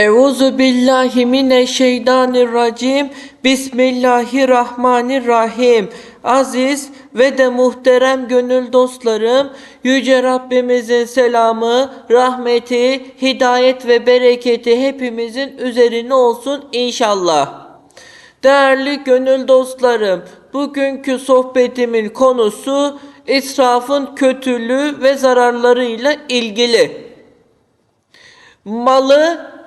Euzu billahi mineşşeytanirracim. Bismillahirrahmanirrahim. Aziz ve de muhterem gönül dostlarım, yüce Rabbimizin selamı, rahmeti, hidayet ve bereketi hepimizin üzerine olsun inşallah. Değerli gönül dostlarım, bugünkü sohbetimin konusu israfın kötülüğü ve zararlarıyla ilgili. Malı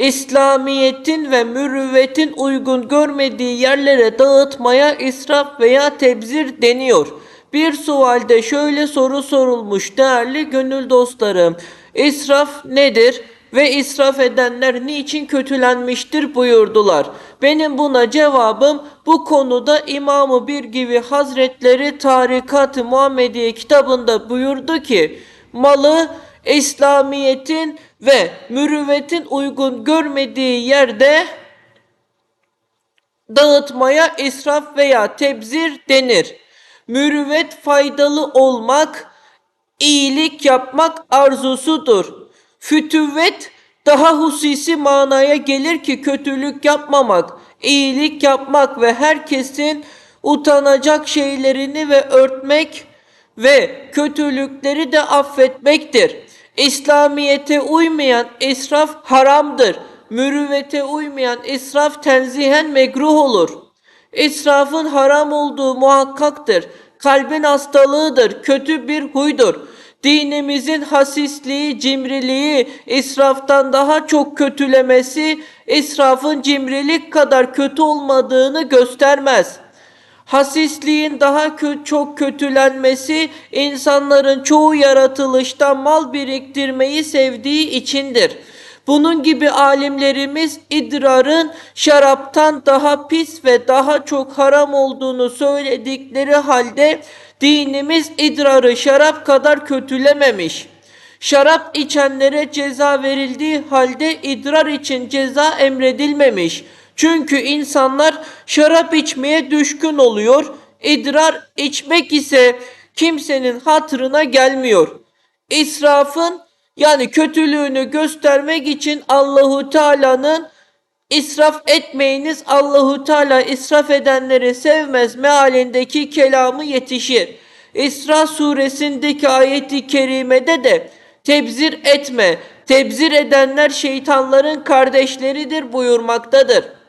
İslamiyetin ve mürüvvetin uygun görmediği yerlere dağıtmaya israf veya tebzir deniyor. Bir sualde şöyle soru sorulmuş değerli gönül dostlarım. İsraf nedir? Ve israf edenler niçin kötülenmiştir buyurdular. Benim buna cevabım bu konuda İmam-ı Bir gibi Hazretleri Tarikat-ı Muhammediye kitabında buyurdu ki malı İslamiyetin ve mürüvvetin uygun görmediği yerde dağıtmaya israf veya tebzir denir. Mürüvvet faydalı olmak, iyilik yapmak arzusudur. Fütüvvet daha hususi manaya gelir ki kötülük yapmamak, iyilik yapmak ve herkesin utanacak şeylerini ve örtmek ve kötülükleri de affetmektir. İslamiyete uymayan israf haramdır. Mürüvvete uymayan israf tenzihen mekruh olur. İsrafın haram olduğu muhakkaktır. Kalbin hastalığıdır, kötü bir huydur. Dinimizin hasisliği, cimriliği israftan daha çok kötülemesi, israfın cimrilik kadar kötü olmadığını göstermez.'' Hasisliğin daha kö- çok kötülenmesi insanların çoğu yaratılışta mal biriktirmeyi sevdiği içindir. Bunun gibi alimlerimiz idrarın şaraptan daha pis ve daha çok haram olduğunu söyledikleri halde dinimiz idrarı şarap kadar kötülememiş. Şarap içenlere ceza verildiği halde idrar için ceza emredilmemiş. Çünkü insanlar şarap içmeye düşkün oluyor. İdrar içmek ise kimsenin hatırına gelmiyor. İsrafın yani kötülüğünü göstermek için Allahu Teala'nın israf etmeyiniz Allahu Teala israf edenleri sevmez mealindeki kelamı yetişir. İsra suresindeki ayeti kerimede de tebzir etme, tebzir edenler şeytanların kardeşleridir buyurmaktadır.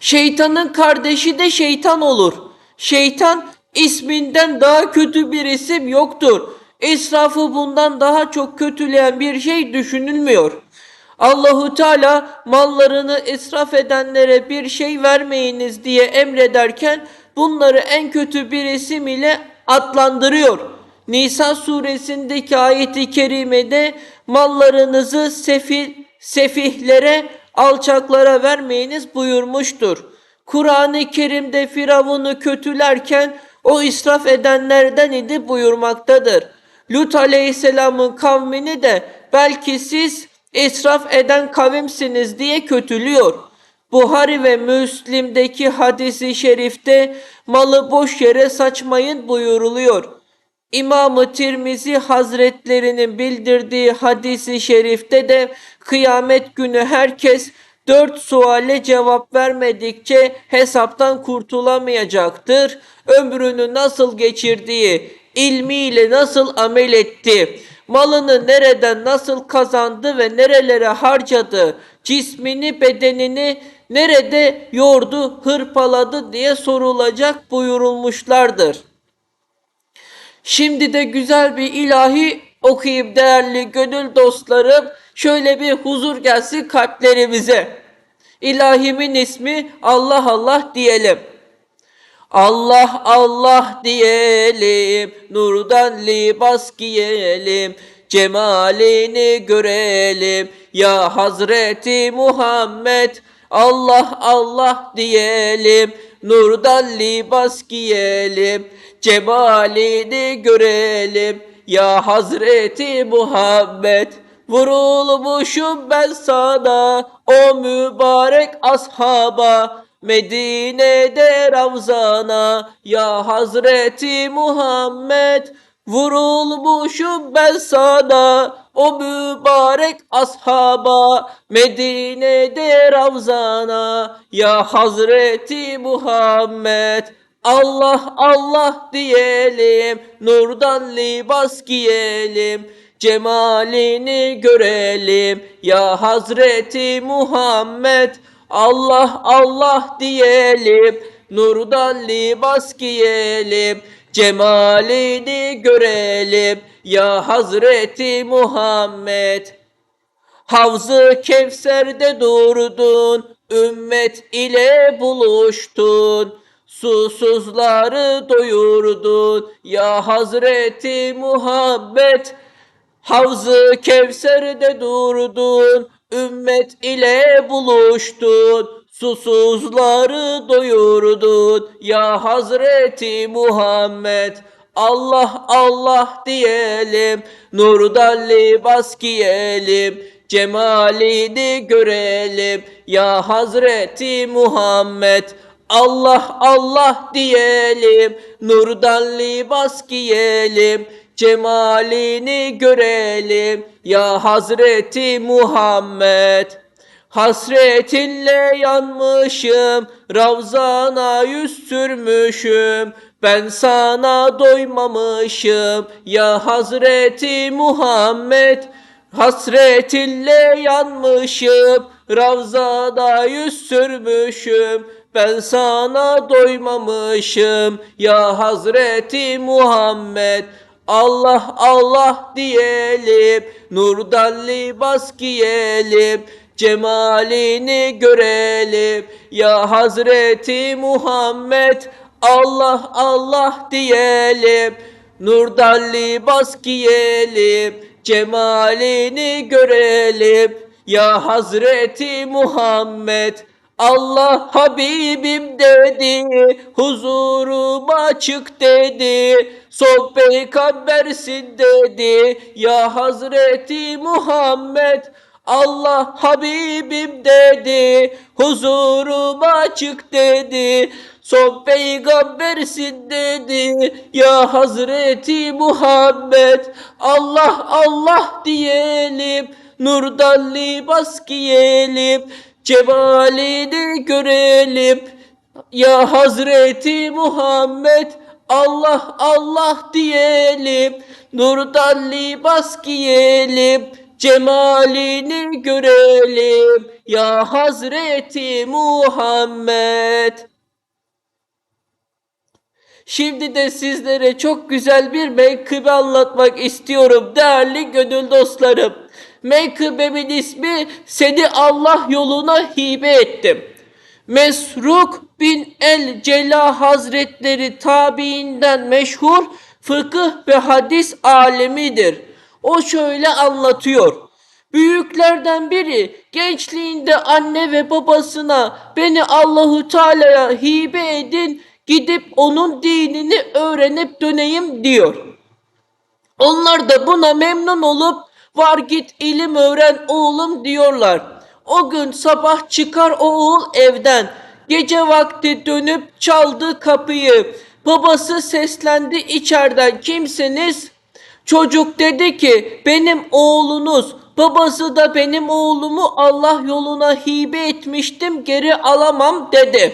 Şeytanın kardeşi de şeytan olur. Şeytan isminden daha kötü bir isim yoktur. İsrafı bundan daha çok kötüleyen bir şey düşünülmüyor. Allahu Teala mallarını israf edenlere bir şey vermeyiniz diye emrederken bunları en kötü bir isim ile adlandırıyor. Nisa suresindeki ayeti kerimede mallarınızı sefil, sefihlere alçaklara vermeyiniz buyurmuştur. Kur'an-ı Kerim'de Firavun'u kötülerken o israf edenlerden idi buyurmaktadır. Lut aleyhisselamın kavmini de belki siz israf eden kavimsiniz diye kötülüyor. Buhari ve Müslim'deki hadisi şerifte malı boş yere saçmayın buyuruluyor. İmam-ı Tirmizi Hazretlerinin bildirdiği hadisi şerifte de kıyamet günü herkes dört suale cevap vermedikçe hesaptan kurtulamayacaktır. Ömrünü nasıl geçirdiği, ilmiyle nasıl amel etti, malını nereden nasıl kazandı ve nerelere harcadı, cismini bedenini nerede yordu, hırpaladı diye sorulacak buyurulmuşlardır. Şimdi de güzel bir ilahi okuyayım değerli gönül dostlarım. Şöyle bir huzur gelsin kalplerimize. İlahimin ismi Allah Allah diyelim. Allah Allah diyelim, nurdan libas giyelim, cemalini görelim. Ya Hazreti Muhammed, Allah Allah diyelim, nurdan libas giyelim, cemalini görelim. Ya Hazreti Muhammed, vurulmuşum ben sana, o mübarek ashaba, Medine'de Ravzana ya Hazreti Muhammed Vurulmuşum ben sana o mübarek ashaba Medine'de Ravzana ya Hazreti Muhammed Allah Allah diyelim nurdan libas giyelim cemalini görelim. Ya Hazreti Muhammed Allah Allah diyelim nurdan libas giyelim cemalini görelim ya Hazreti Muhammed Havzı Kevser'de durdun, ümmet ile buluştun. Susuzları doyurdun ya Hazreti Muhammed. Havzı Kevser'de durdun, ümmet ile buluştun. Susuzları doyurdun ya Hazreti Muhammed. Allah Allah diyelim, nurdan libas giyelim, cemalini görelim ya Hazreti Muhammed. Allah Allah diyelim, nurdan libas giyelim, cemalini görelim ya Hazreti Muhammed. Hasretinle yanmışım, Ravzana yüz sürmüşüm. Ben sana doymamışım ya Hazreti Muhammed. Hasretinle yanmışım, Ravzada yüz sürmüşüm. Ben sana doymamışım ya Hazreti Muhammed. Allah Allah diyelim, nurdan libas giyelim, cemalini görelim ya Hazreti Muhammed. Allah Allah diyelim, nurdan libas giyelim, cemalini görelim ya Hazreti Muhammed. Allah Habibim dedi, huzuruma çık dedi, son peygambersin dedi, ya Hazreti Muhammed. Allah Habibim dedi, huzuruma çık dedi, son peygambersin dedi, ya Hazreti Muhammed. Allah Allah diyelim, nurdan libas giyelim, cemalini görelim. Ya Hazreti Muhammed Allah Allah diyelim. Nurdan libas giyelim. Cemalini görelim. Ya Hazreti Muhammed. Şimdi de sizlere çok güzel bir menkıbe anlatmak istiyorum değerli gönül dostlarım. Menkıbemin ismi seni Allah yoluna hibe ettim. Mesruk bin el Cela Hazretleri tabiinden meşhur fıkıh ve hadis alemidir. O şöyle anlatıyor. Büyüklerden biri gençliğinde anne ve babasına beni Allahu Teala'ya hibe edin gidip onun dinini öğrenip döneyim diyor. Onlar da buna memnun olup var git ilim öğren oğlum diyorlar. O gün sabah çıkar oğul evden. Gece vakti dönüp çaldı kapıyı. Babası seslendi içeriden kimsiniz? Çocuk dedi ki benim oğlunuz. Babası da benim oğlumu Allah yoluna hibe etmiştim geri alamam dedi.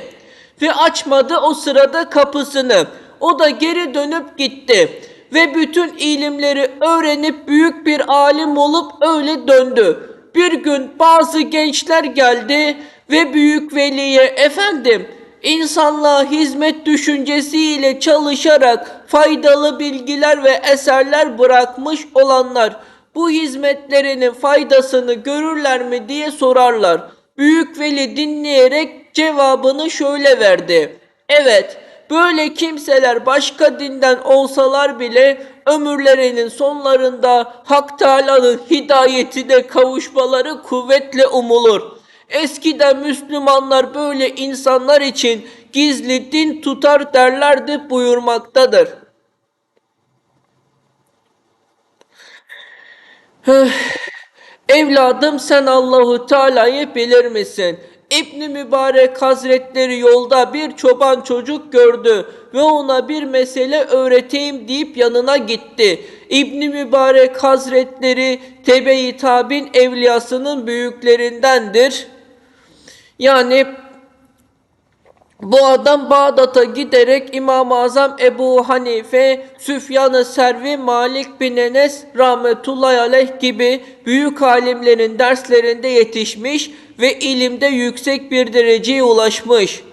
Ve açmadı o sırada kapısını. O da geri dönüp gitti. Ve bütün ilimleri öğrenip büyük bir alim olup öyle döndü. Bir gün bazı gençler geldi ve büyük veliye efendim insanlığa hizmet düşüncesiyle çalışarak faydalı bilgiler ve eserler bırakmış olanlar bu hizmetlerinin faydasını görürler mi diye sorarlar. Büyük veli dinleyerek cevabını şöyle verdi. Evet, böyle kimseler başka dinden olsalar bile ömürlerinin sonlarında Hak Teala'nın hidayetine kavuşmaları kuvvetle umulur. Eskiden Müslümanlar böyle insanlar için gizli din tutar derlerdi buyurmaktadır. Evladım sen Allahu Teala'yı bilir misin? İbni Mübarek Hazretleri yolda bir çoban çocuk gördü ve ona bir mesele öğreteyim deyip yanına gitti. İbni Mübarek Hazretleri Tebe-i Tabin evliyasının büyüklerindendir. Yani bu adam Bağdat'a giderek İmam-ı Azam Ebu Hanife, Süfyan-ı Servi, Malik bin Enes rahmetullahi aleyh gibi büyük alimlerin derslerinde yetişmiş ve ilimde yüksek bir dereceye ulaşmış.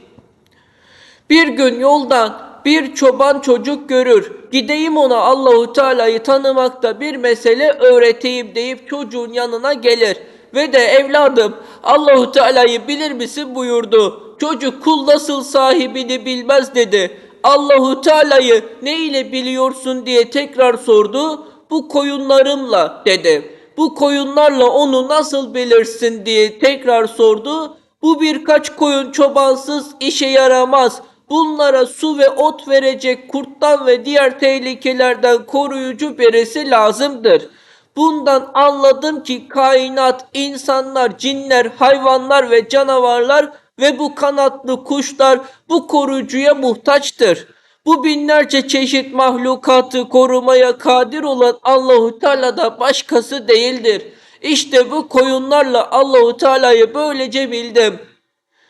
Bir gün yoldan bir çoban çocuk görür. Gideyim ona Allahu Teala'yı tanımakta bir mesele öğreteyim deyip çocuğun yanına gelir ve de evladım Allahu Teala'yı bilir misin buyurdu. Çocuk kul nasıl sahibini bilmez dedi. Allahu Teala'yı ne ile biliyorsun diye tekrar sordu. Bu koyunlarımla dedi. Bu koyunlarla onu nasıl bilirsin diye tekrar sordu. Bu birkaç koyun çobansız işe yaramaz. Bunlara su ve ot verecek kurttan ve diğer tehlikelerden koruyucu birisi lazımdır. Bundan anladım ki kainat, insanlar, cinler, hayvanlar ve canavarlar ve bu kanatlı kuşlar bu koruyucuya muhtaçtır. Bu binlerce çeşit mahlukatı korumaya kadir olan Allahu Teala da başkası değildir. İşte bu koyunlarla Allahu Teala'yı böylece bildim.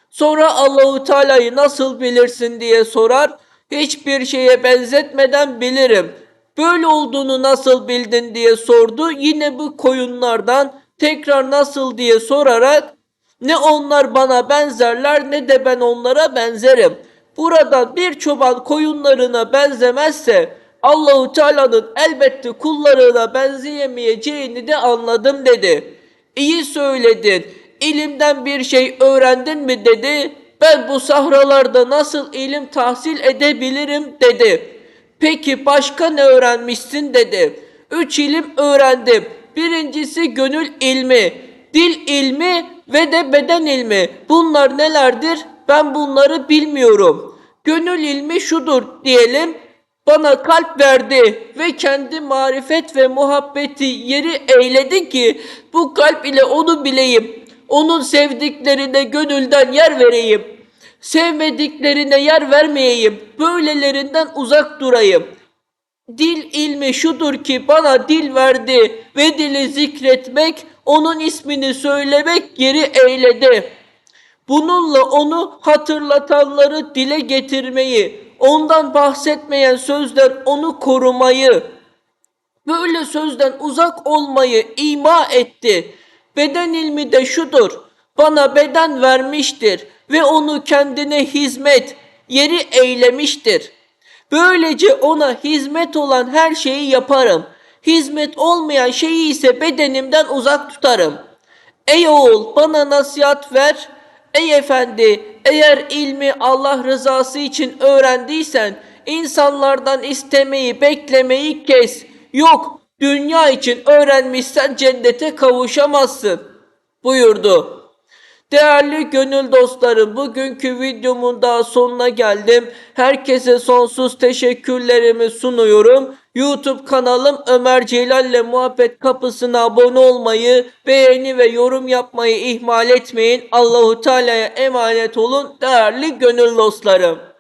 Sonra Allahu Teala'yı nasıl bilirsin diye sorar. Hiçbir şeye benzetmeden bilirim. Böyle olduğunu nasıl bildin diye sordu. Yine bu koyunlardan tekrar nasıl diye sorarak ne onlar bana benzerler ne de ben onlara benzerim. Buradan bir çoban koyunlarına benzemezse Allahu Teala'nın elbette kullarına benzeyemeyeceğini de anladım dedi. İyi söyledin. İlimden bir şey öğrendin mi dedi. Ben bu sahralarda nasıl ilim tahsil edebilirim dedi. Peki başka ne öğrenmişsin dedi. Üç ilim öğrendim. Birincisi gönül ilmi, dil ilmi ve de beden ilmi. Bunlar nelerdir? Ben bunları bilmiyorum. Gönül ilmi şudur diyelim. Bana kalp verdi ve kendi marifet ve muhabbeti yeri eyledi ki bu kalp ile onu bileyim. Onun sevdiklerine gönülden yer vereyim. Sevmediklerine yer vermeyeyim. Böylelerinden uzak durayım. Dil ilmi şudur ki bana dil verdi ve dili zikretmek, onun ismini söylemek yeri eyledi. Bununla onu hatırlatanları dile getirmeyi, ondan bahsetmeyen sözler onu korumayı, böyle sözden uzak olmayı ima etti. Beden ilmi de şudur, bana beden vermiştir ve onu kendine hizmet, yeri eylemiştir. Böylece ona hizmet olan her şeyi yaparım. Hizmet olmayan şeyi ise bedenimden uzak tutarım. Ey oğul bana nasihat ver. Ey efendi eğer ilmi Allah rızası için öğrendiysen insanlardan istemeyi beklemeyi kes. Yok dünya için öğrenmişsen cennete kavuşamazsın buyurdu. Değerli gönül dostlarım bugünkü videomun daha sonuna geldim. Herkese sonsuz teşekkürlerimi sunuyorum. YouTube kanalım Ömer Celal ile Muhabbet Kapısı'na abone olmayı, beğeni ve yorum yapmayı ihmal etmeyin. Allahu Teala'ya emanet olun değerli gönül dostlarım.